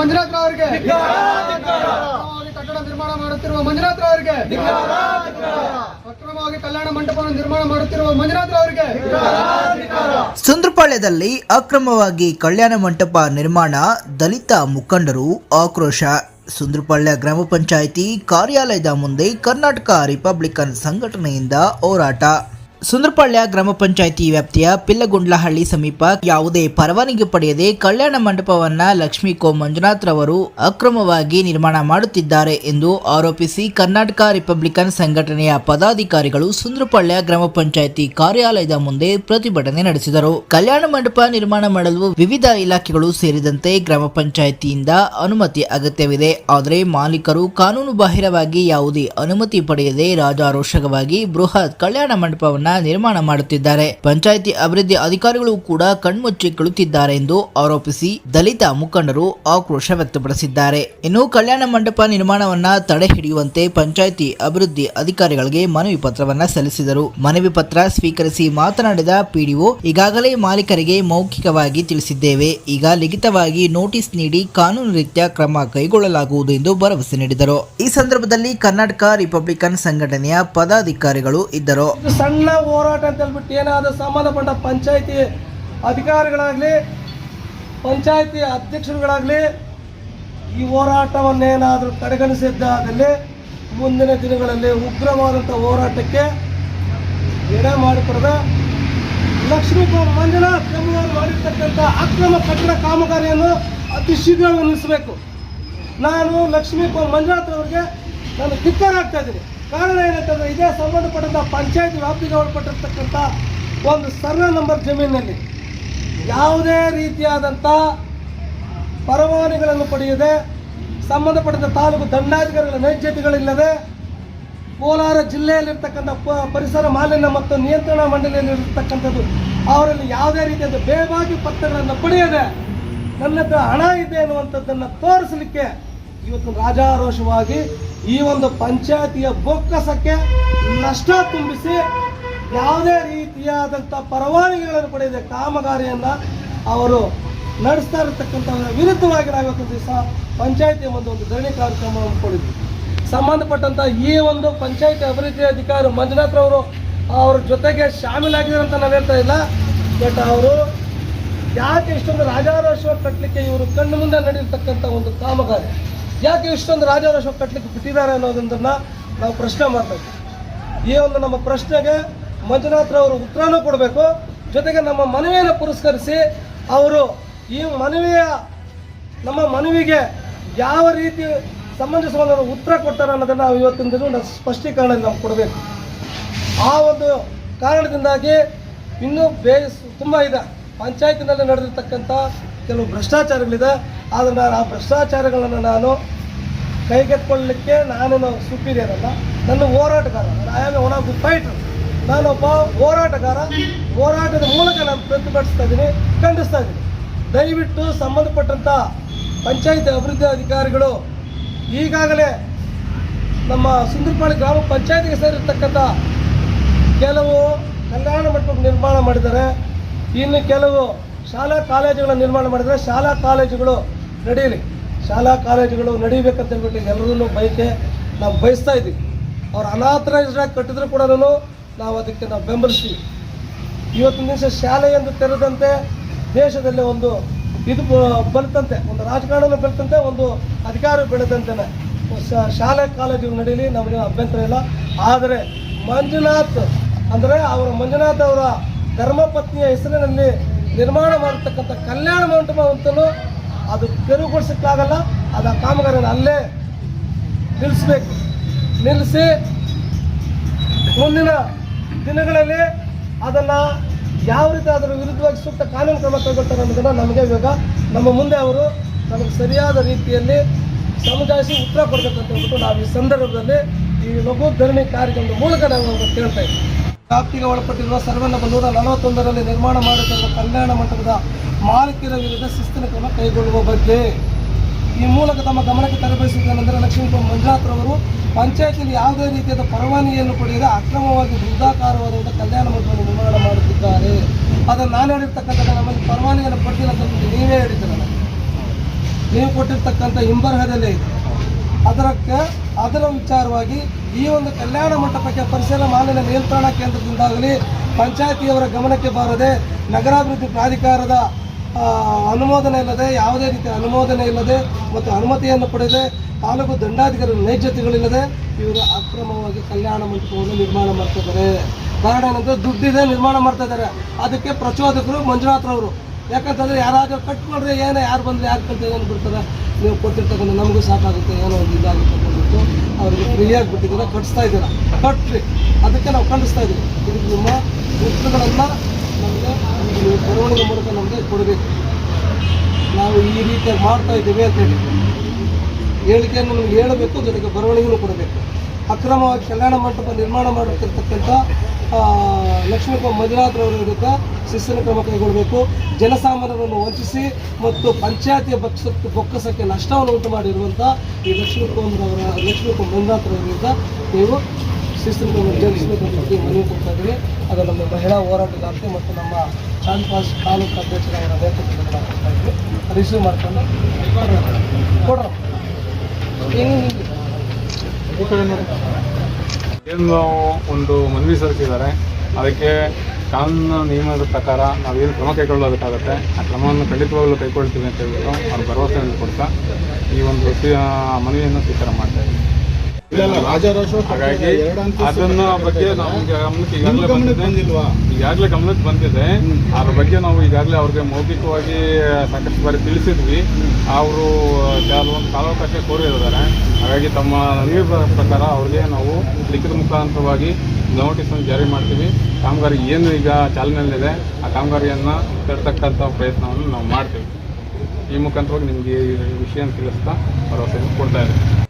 ಮಂಜುನಾಥ್ ಅವರಿಗೆ. ಕಟ್ಟಡ ನಿರ್ಮಾಣ ಮಾಡುತ್ತಿರುವ ಮಂಜುನಾಥ್ ಅವರಿಗೆ. ಅಕ್ರಮವಾಗಿ ಕಲ್ಯಾಣ ಮಂಟಪವನ್ನು ನಿರ್ಮಾಣ ಮಾಡುತ್ತಿರುವ ಮಂಜುನಾಥ್ ಅವರಿಗೆ. ಸುಂದ್ರಪಾಳ್ಯದಲ್ಲಿ ಅಕ್ರಮವಾಗಿ ಕಲ್ಯಾಣ ಮಂಟಪ ನಿರ್ಮಾಣ ದಲಿತ ಮುಖಂಡರು ಆಕ್ರೋಶ. ಸುಂದ್ರಪಾಳ್ಯ ಗ್ರಾಮ ಪಂಚಾಯಿತಿ ಕಾರ್ಯಾಲಯದ ಮುಂದೆ ಕರ್ನಾಟಕ ರಿಪಬ್ಲಿಕನ್ ಸಂಘಟನೆಯಿಂದ ಹೋರಾಟ. ಸುಂದ್ರಪಾಳ್ಯ ಗ್ರಾಮ ಪಂಚಾಯಿತಿ ವ್ಯಾಪ್ತಿಯ ಪಿಲ್ಲಗುಂಡ್ಲಹಳ್ಳಿ ಸಮೀಪ ಯಾವುದೇ ಪರವಾನಗಿ ಪಡೆಯದೆ ಕಲ್ಯಾಣ ಮಂಟಪವನ್ನ ಲಕ್ಷ್ಮೀ ಕೋ ಮಂಜುನಾಥ್ ರವರು ಅಕ್ರಮವಾಗಿ ನಿರ್ಮಾಣ ಮಾಡುತ್ತಿದ್ದಾರೆ ಎಂದು ಆರೋಪಿಸಿ ಕರ್ನಾಟಕ ರಿಪಬ್ಲಿಕನ್ ಸಂಘಟನೆಯ ಪದಾಧಿಕಾರಿಗಳು ಸುಂದರಪಾಳ್ಯ ಗ್ರಾಮ ಪಂಚಾಯಿತಿ ಕಾರ್ಯಾಲಯದ ಮುಂದೆ ಪ್ರತಿಭಟನೆ ನಡೆಸಿದರು. ಕಲ್ಯಾಣ ಮಂಟಪ ನಿರ್ಮಾಣ ಮಾಡಲು ವಿವಿಧ ಇಲಾಖೆಗಳು ಸೇರಿದಂತೆ ಗ್ರಾಮ ಪಂಚಾಯಿತಿಯಿಂದ ಅನುಮತಿ ಅಗತ್ಯವಿದೆ. ಆದರೆ ಮಾಲೀಕರು ಕಾನೂನು ಬಾಹಿರವಾಗಿ ಯಾವುದೇ ಅನುಮತಿ ಪಡೆಯದೆ ರಾಜಾರೋಷಕವಾಗಿ ಬೃಹತ್ ಕಲ್ಯಾಣ ಮಂಟಪವನ್ನ ನಿರ್ಮಾಣ ಮಾಡುತ್ತಿದ್ದಾರೆ. ಪಂಚಾಯಿತಿ ಅಭಿವೃದ್ಧಿ ಅಧಿಕಾರಿಗಳು ಕೂಡ ಕಣ್ಮುಚ್ಚಿ ಕುಳಿತಿದ್ದಾರೆ ಎಂದು ಆರೋಪಿಸಿ ದಲಿತ ಮುಖಂಡರು ಆಕ್ರೋಶ ವ್ಯಕ್ತಪಡಿಸಿದ್ದಾರೆ. ಇನ್ನು ಕಲ್ಯಾಣ ಮಂಟಪ ನಿರ್ಮಾಣವನ್ನ ತಡೆ ಹಿಡಿಯುವಂತೆ ಪಂಚಾಯಿತಿ ಅಭಿವೃದ್ಧಿ ಅಧಿಕಾರಿಗಳಿಗೆ ಮನವಿ ಪತ್ರವನ್ನ ಸಲ್ಲಿಸಿದರು. ಮನವಿ ಪತ್ರ ಸ್ವೀಕರಿಸಿ ಮಾತನಾಡಿದ ಪಿಡಿಒ, ಈಗಾಗಲೇ ಮಾಲೀಕರಿಗೆ ಮೌಖಿಕವಾಗಿ ತಿಳಿಸಿದ್ದೇವೆ. ಈಗ ಲಿಖಿತವಾಗಿ ನೋಟಿಸ್ ನೀಡಿ ಕಾನೂನು ರೀತ್ಯ ಕ್ರಮ ಕೈಗೊಳ್ಳಲಾಗುವುದು ಎಂದು ಭರವಸೆ ನೀಡಿದರು. ಈ ಸಂದರ್ಭದಲ್ಲಿ ಕರ್ನಾಟಕ ರಿಪಬ್ಲಿಕನ್ ಸಂಘಟನೆಯ ಪದಾಧಿಕಾರಿಗಳು ಇದ್ದರು. ಸಣ್ಣ ಹೋರಾಟ ಅಂತ ಹೇಳ್ಬಿಟ್ಟು ಏನಾದರೂ ಸಂಬಂಧಪಟ್ಟ ಪಂಚಾಯಿತಿ ಅಧಿಕಾರಿಗಳಾಗಲಿ, ಪಂಚಾಯಿತಿ ಅಧ್ಯಕ್ಷರುಗಳಾಗಲಿ ಈ ಹೋರಾಟವನ್ನೇನಾದರೂ ಕಡೆಗಣಿಸಿದ್ದಾದಲ್ಲಿ ಮುಂದಿನ ದಿನಗಳಲ್ಲಿ ಉಗ್ರವಾದಂಥ ಹೋರಾಟಕ್ಕೆ ಎಡೆ ಮಾಡಿಕೊಡದ ಲಕ್ಷ್ಮೀ ಮಂಜುನಾಥ್ ಎಂಬುವರು ಮಾಡಿರ್ತಕ್ಕಂಥ ಅಕ್ರಮ ಕಟ್ಟಡ ಕಾಮಗಾರಿಯನ್ನು ಅತಿ ಶೀಘ್ರವಾಗಿ ನಿಲ್ಲಿಸಬೇಕು. ನಾನು ಲಕ್ಷ್ಮೀ ಮಂಜುನಾಥ್ ಅವರಿಗೆ ನಾನು ಧಿಕ್ಕಾರ ಆಗ್ತಾ ಇದ್ದೀನಿ. ಕಾರಣ ಏನಂತಂದ್ರೆ ಇದೇ ಸಂಬಂಧಪಟ್ಟಂಥ ಪಂಚಾಯತ್ ವ್ಯಾಪ್ತಿಗೆ ಒಳಪಟ್ಟಿರ್ತಕ್ಕಂಥ ಒಂದು ಸರ್ವೆ ನಂಬರ್ ಜಮೀನಿನಲ್ಲಿ ಯಾವುದೇ ರೀತಿಯಾದಂಥ ಪರವಾನಿಗಳನ್ನು ಪಡೆಯದೆ ಸಂಬಂಧಪಟ್ಟಂಥ ತಾಲೂಕು ದಂಡಾಧಿಕಾರಿಗಳ ನೈಜತೆಗಳಿಲ್ಲದೆ ಕೋಲಾರ ಜಿಲ್ಲೆಯಲ್ಲಿರ್ತಕ್ಕಂಥ ಪರಿಸರ ಮಾಲಿನ್ಯ ಮತ್ತು ನಿಯಂತ್ರಣ ಮಂಡಳಿಯಲ್ಲಿರ್ತಕ್ಕಂಥದ್ದು, ಅವರಲ್ಲಿ ಯಾವುದೇ ರೀತಿಯಾದ ಬೇಬಾಗಿ ಪತ್ರಗಳನ್ನು ಪಡೆಯದೆ ನನ್ನ ಹಣ ಇದೆ ಅನ್ನುವಂಥದ್ದನ್ನು ತೋರಿಸಲಿಕ್ಕೆ ಇವತ್ತು ರಾಜಾರೋಷವಾಗಿ ಈ ಒಂದು ಪಂಚಾಯತಿಯ ಬೊಕ್ಕಸಕ್ಕೆ ನಷ್ಟ ತುಂಬಿಸಿ ಯಾವುದೇ ರೀತಿಯಾದಂಥ ಪರವಾನಗಿಗಳನ್ನು ಪಡೆಯದೆ ಕಾಮಗಾರಿಯನ್ನು ಅವರು ನಡೆಸ್ತಾ ಇರತಕ್ಕಂಥವರ ವಿರುದ್ಧವಾಗಿ ನಾವಿವತ್ತು ದಿವಸ ಪಂಚಾಯತಿ ಒಂದು ಒಂದು ಧರಣಿ ಕಾರ್ಯಕ್ರಮವನ್ನು ಹಮ್ಮಿಕೊಂಡಿದ್ವಿ. ಸಂಬಂಧಪಟ್ಟಂಥ ಈ ಒಂದು ಪಂಚಾಯತಿ ಅಭಿವೃದ್ಧಿ ಅಧಿಕಾರಿ ಮಂಜುನಾಥ್ ಅವರು ಅವ್ರ ಜೊತೆಗೆ ಶಾಮೀಲಾಗಿದ್ದಾರೆ ಅಂತ ನಾವು ಹೇಳ್ತಾ ಇಲ್ಲ. ಬಟ್ ಅವರು ಯಾಕೆ ಇಷ್ಟೊಂದು ರಾಜಾರೋಷ ಕಟ್ಟಲಿಕ್ಕೆ ಇವರು ಕಣ್ಣು ಮುಂದೆ ನಡೆಯತಕ್ಕಂಥ ಒಂದು ಕಾಮಗಾರಿ. ಯಾಕೆ ಇಷ್ಟೊಂದು ರಾಜಾರೋಷ ಕಟ್ಟಲಿಕ್ಕೆ ಬಿಟ್ಟಿದ್ದಾರೆ ಅನ್ನೋದನ್ನ ನಾವು ಪ್ರಶ್ನೆ ಮಾಡ್ತೇವೆ ಈ ಒಂದು ನಮ್ಮ ಪ್ರಶ್ನೆಗೆ ಮಂಜುನಾಥ್ ಅವರು ಉತ್ತರನೂ ಕೊಡಬೇಕು. ಜೊತೆಗೆ ನಮ್ಮ ಮನವಿಯನ್ನು ಪುರಸ್ಕರಿಸಿ ಅವರು ಈ ಮನವಿಯ, ನಮ್ಮ ಮನವಿಗೆ ಯಾವ ರೀತಿ ಸಂಬಂಧಿಸಿದ ಉತ್ತರ ಕೊಡ್ತಾರೆ ಅನ್ನೋದನ್ನು ನಾವು ಇವತ್ತಿನ ದಿನ ಸ್ಪಷ್ಟೀಕರಣ ನಾವು ಕೊಡಬೇಕು. ಆ ಒಂದು ಕಾರಣದಿಂದಾಗಿ ಇನ್ನೂ ಬೇ ತುಂಬ ಇದೆ. ಪಂಚಾಯತಿನಲ್ಲಿ ನಡೆದಿರ್ತಕ್ಕಂಥ ಕೆಲವು ಭ್ರಷ್ಟಾಚಾರಗಳಿದೆ, ಆದರೆ ನಾನು ಆ ಭ್ರಷ್ಟಾಚಾರಗಳನ್ನು ನಾನು ಕೈಗೆತ್ಕೊಳ್ಳಲಿಕ್ಕೆ ನಾನು ಸುಪೀರಿಯರ್ ಅಲ್ಲ ನನ್ನ ಹೋರಾಟಗಾರ I am one of the fighter ನಾನೊಬ್ಬ ಹೋರಾಟಗಾರ, ಹೋರಾಟದ ಮೂಲಕ ನಾನು ಪ್ರತಿಭಟಿಸ್ತಾ ಇದ್ದೀನಿ, ಖಂಡಿಸ್ತಾ ಇದ್ದೀನಿ. ದಯವಿಟ್ಟು ಸಂಬಂಧಪಟ್ಟಂಥ ಪಂಚಾಯತ್ ಅಭಿವೃದ್ಧಿ ಅಧಿಕಾರಿಗಳು, ಈಗಾಗಲೇ ನಮ್ಮ ಸುಂದರಪಾಳಿ ಗ್ರಾಮ ಪಂಚಾಯತಿಗೆ ಸೇರಿರ್ತಕ್ಕಂಥ ಕೆಲವು ಕಲ್ಯಾಣ ಮಂಟಪ ನಿರ್ಮಾಣ ಮಾಡಿದ್ದಾರೆ. ಇನ್ನು ಕೆಲವು ಶಾಲಾ ಕಾಲೇಜುಗಳ ನಿರ್ಮಾಣ ಮಾಡಿದರೆ ಶಾಲಾ ಕಾಲೇಜುಗಳು ನಡೆಯಲಿ. ಶಾಲಾ ಕಾಲೇಜುಗಳು ನಡೀಬೇಕಂತ ಹೇಳ್ಬಿಟ್ಟು ಎಲ್ಲರೂ ಬಯಕೆ ನಾವು ಬಯಸ್ತಾ ಇದ್ದೀವಿ. ಅವ್ರು ಅನಾಥರೈಸ್ಡ್ ಆಗಿ ಕಟ್ಟಿದ್ರು ಕೂಡ ನಾವು ಅದಕ್ಕೆ ನಾವು ಬೆಂಬಲಿಸ್ತೀವಿ. ಇವತ್ತಿನ ದಿವಸ ಎಂದು ತೆರೆದಂತೆ ದೇಶದಲ್ಲಿ ಒಂದು ಇದು ಬ- ಬಲ್ತಂತೆ, ಒಂದು ರಾಜಕಾರಣ ಬೆಳೆದಂತೆ ಒಂದು ಅಧಿಕಾರ ಬೆಳೆದಂತೆ ಶಾಲೆ ಕಾಲೇಜು ನಡೀಲಿ ನಮಗೆ ಅಭ್ಯಂತರ ಇಲ್ಲ. ಆದರೆ ಮಂಜುನಾಥ್ ಅಂದರೆ ಅವರ ಮಂಜುನಾಥ್ ಅವರ ಧರ್ಮಪತ್ನಿಯ ಹೆಸರಿನಲ್ಲಿ ನಿರ್ಮಾಣ ಮಾಡತಕ್ಕಂಥ ಕಲ್ಯಾಣ ಮಂಟಪ ಅಂತಲೂ ಅದು ತೆರವುಗೊಳಿಸಕ್ಕಾಗಲ್ಲ, ಅದು ಆ ಕಾಮಗಾರಿಯನ್ನು ಅಲ್ಲೇ ನಿಲ್ಲಿಸ್ಬೇಕು. ನಿಲ್ಲಿಸಿ ಮುಂದಿನ ದಿನಗಳಲ್ಲಿ ಅದನ್ನು ಯಾವ ರೀತಿ ಅದರ ವಿರುದ್ಧವಾಗಿ ಸೂಕ್ತ ಕಾನೂನು ಕ್ರಮ ಕೈಗೊಳ್ತಾರೆ ಅನ್ನೋದನ್ನು ನಮಗೆ ಇವಾಗ ನಮ್ಮ ಮುಂದೆ ಅವರು ನಮಗೆ ಸರಿಯಾದ ರೀತಿಯಲ್ಲಿ ಸಮುದಾಯಿಸಿ ಉತ್ತರ ಕೊಡಬೇಕಂತ ಹೇಳ್ಬಿಟ್ಟು ನಾವು ಈ ಸಂದರ್ಭದಲ್ಲಿ ಈ ಲಘು ಧರಣಿ ಕಾರ್ಯಕ್ರಮದ ಮೂಲಕ ನಾವು ಕೇಳ್ತಾ ಇದ್ದೀವಿ. ವ್ಯಾಪ್ತಿಗೆ ಒಳಪಟ್ಟಿರುವ ಸರ್ವೆ ನೂರ ನಲವತ್ತೊಂದರಲ್ಲಿ ನಿರ್ಮಾಣ ಮಾಡುತ್ತಿರುವ ಕಲ್ಯಾಣ ಮಂಟಪದ ಮಾಲೀಕರ ವಿರುದ್ಧ ಶಿಸ್ತಿನ ಕ್ರಮ ಕೈಗೊಳ್ಳುವ ಬಗ್ಗೆ. ಈ ಮೂಲಕ ತಮ್ಮ ಗಮನಕ್ಕೆ ತರಬೇಯಿಸುವುದೇನೆಂದರೆ ಲಕ್ಷ್ಮೀಪುರ ಮಂಜುನಾಥ್ರವರು ಪಂಚಾಯತಿಯಲ್ಲಿ ಯಾವುದೇ ರೀತಿಯಾದ ಪರವಾನಗಿಯನ್ನು ಪಡೆಯದೆ ಅಕ್ರಮವಾಗಿ ವೃದ್ಧಾಕಾರವಾದ ಕಲ್ಯಾಣ ಮಂಟಪವನ್ನು ನಿರ್ಮಾಣ ಮಾಡುತ್ತಿದ್ದಾರೆ. ಅದನ್ನು ನಾನು ಹೇಳಿರ್ತಕ್ಕಂಥ ನಮಗೆ ಪರವಾನಗಿಯನ್ನು ಪಡೆದಿಲ್ಲ ನೀವೇ ಹೇಳಿದ್ದೀರಲ್ಲ. ನೀವು ಕೊಟ್ಟಿರ್ತಕ್ಕಂಥ ಹಿಂಬರಹದಲ್ಲೇ ಅದರಕ್ಕೆ, ಅದರ ವಿಚಾರವಾಗಿ ಈ ಒಂದು ಕಲ್ಯಾಣ ಮಂಟಪಕ್ಕೆ ಪರಿಸರ ಮಾಲಿನ್ಯ ನಿಯಂತ್ರಣ ಕೇಂದ್ರದಿಂದಾಗಲಿ ಪಂಚಾಯತಿಯವರ ಗಮನಕ್ಕೆ ಬಾರದೆ ನಗರಾಭಿವೃದ್ಧಿ ಪ್ರಾಧಿಕಾರದ ಅನುಮೋದನೆ ಇಲ್ಲದೆ, ಯಾವುದೇ ರೀತಿಯ ಅನುಮೋದನೆ ಇಲ್ಲದೆ ಮತ್ತು ಅನುಮತಿಯನ್ನು ಪಡೆದೆ ತಾಲೂಕು ದಂಡಾಧಿಕಾರಿ ನೈಜತೆಗಳಿಲ್ಲದೆ ಇವರು ಅಕ್ರಮವಾಗಿ ಕಲ್ಯಾಣ ಮಂಟಪವನ್ನು ನಿರ್ಮಾಣ ಮಾಡ್ತಿದ್ದಾರೆ ಕಾರಣ ಏನಂದ್ರೆ ದುಡ್ಡಿದೆ, ನಿರ್ಮಾಣ ಮಾಡ್ತಾ ಇದ್ದಾರೆ. ಅದಕ್ಕೆ ಪ್ರಚೋದಕರು ಮಂಜುನಾಥ್ರವರು ಯಾಕಂತಂದರೆ ಯಾರಾದರೂ ಮಾಡಿದ್ರೆ ಏನೋ, ಯಾರು ಬಂದರೆ ಯಾರು ಕಟ್ತಾರೆ ಏನು ಬಿಡ್ತಾರೆ. ನೀವು ಕೊಟ್ಟಿರ್ತಕ್ಕಂಥ ನಮಗೂ ಸಾಕಾಗುತ್ತೆ, ಏನೋ ಒಂದು ಇದಾಗುತ್ತೆ ಅಂದ್ಬಿಟ್ಟು ಅವ್ರಿಗೆ ಫ್ರೀಯಾಗಿ ಬಿಟ್ಟಿದ್ದೀರ ಕಟ್ಸ್ತಾ ಇದ್ದೀರಾ. ಕಟ್ರಿ ಅದಕ್ಕೆ ನಾವು ಖಂಡಿಸ್ತಾ ಇದ್ದೀವಿ. ಇದಕ್ಕೆ ನಿಮ್ಮ ಉತ್ತರಗಳನ್ನು ನಮಗೆ ನೀವು ಬರವಣಿಗೆ ಮೂಲಕ ನಮಗೆ ಕೊಡಬೇಕು. ನಾವು ಈ ರೀತಿಯಾಗಿ ಮಾಡ್ತಾ ಇದ್ದೀವಿ ಅಂತ ಹೇಳಿ. ಹೇಳಿಕೆಯನ್ನು ನಮಗೆ ಹೇಳಬೇಕು, ಜೊತೆಗೆ ಬರವಣಿಗೆನೂ ಕೊಡಬೇಕು. ಅಕ್ರಮವಾಗಿ ಕಲ್ಯಾಣ ಮಂಟಪ ನಿರ್ಮಾಣ ಮಾಡುತ್ತಿರ್ತಕ್ಕಂಥ ಲಕ್ಷ್ಮೀಪ್ಪ ಮಂಜುನಾಥ್ರವರ ವಿರುದ್ಧ ಶಿಸ್ತಿನ ಕ್ರಮ ಕೈಗೊಳ್ಳಬೇಕು. ಜನಸಾಮಾನ್ಯರನ್ನು ವಂಚಿಸಿ ಮತ್ತು ಪಂಚಾಯತಿಯ ಬಕ್ಷ ಬೊಕ್ಕಸಕ್ಕೆ ನಷ್ಟವನ್ನು ಉಂಟು ಮಾಡಿರುವಂಥ ಈ ಲಕ್ಷ್ಮೀಪಂರವರ ಲಕ್ಷ್ಮೀಪ್ಪ ಮಂಜುನಾಥ್ರವರ ವಿರುದ್ಧ ನೀವು ಶಿಸ್ತಿನ ಕ್ರಮ ಜರುಗಿಸಬೇಕು ಮನವಿ ಕೊಡ್ತಾ ಅದು ನಮ್ಮ ಮಹಿಳಾ ಹೋರಾಟಗಾರ್ತಿ ಮತ್ತು ನಮ್ಮ ಚಾಂದ್ಪಾಸ್ ತಾಲೂಕು ಅಧ್ಯಕ್ಷರ ನೇತೃತ್ವದಲ್ಲಿ ರಿಸೀವ್ ಮಾಡ್ಕೊಂಡು ಕೊಡ್ರ ಹಿಂಗೆ ಏನು ಒಂದು ಮನವಿ ಸಲ್ಲಿಸಿದ್ದಾರೆ. ಅದಕ್ಕೆ ಕಾನೂನು ನಿಯಮದ ಪ್ರಕಾರ ಏನು ಕ್ರಮ ಕೈಗೊಳ್ಳಬೇಕಾಗತ್ತೆ, ಆ ಕ್ರಮವನ್ನು ಖಂಡಿತವಾಗಲೂ ಕೈಗೊಳ್ತೀವಿ ಅಂತ ಹೇಳ್ಬಿಟ್ಟು ಅವ್ರ ಭರವಸೆಯನ್ನು ಕೊಡ್ತಾ ಈ ಒಂದು ಮನವಿಯನ್ನು ಸ್ವೀಕಾರ ಮಾಡ್ತಾ ಹಾಗಾಗಿ ಅದನ್ನ ಬಗ್ಗೆ ನಾವು ಗಮನಕ್ಕೆ ಈಗಾಗಲೇ ಬಂದಿದೆ. ಈಗಾಗಲೇ ಗಮನಕ್ಕೆ ಬಂದಿದೆ. ಅದ್ರ ಬಗ್ಗೆ ನಾವು ಈಗಾಗಲೇ ಅವ್ರಿಗೆ ಮೌಖಿಕವಾಗಿ ಸಾಕಷ್ಟು ಬಾರಿ ತಿಳಿಸಿದ್ವಿ. ಅವರು ಕೆಲವೊಂದು ಕಾಲಾವಕಾಶ ಕೋರಿದ್ದಾರೆ. ಹಾಗಾಗಿ ತಮ್ಮ ಮನವಿ ಪ್ರಕಾರ ಅವ್ರಿಗೆ ನಾವು ಲಿಖಿತ ಮುಖಾಂತರವಾಗಿ ನೋಟಿಸನ್ನು ಜಾರಿ ಮಾಡ್ತೀವಿ. ಕಾಮಗಾರಿ ಏನು ಈಗ ಚಾಲನೆಯಲ್ಲಿದೆ ಆ ಕಾಮಗಾರಿಯನ್ನು ತರ್ತಕ್ಕಂಥ ಪ್ರಯತ್ನವನ್ನು ನಾವು ಮಾಡ್ತೀವಿ. ಈ ಮುಖಾಂತರವಾಗಿ ನಿಮಗೆ ಈ ವಿಷಯ ತಿಳಿಸ್ತಾ ಭರವಸೆಯನ್ನು ಕೊಡ್ತಾ ಇದ್ದೀವಿ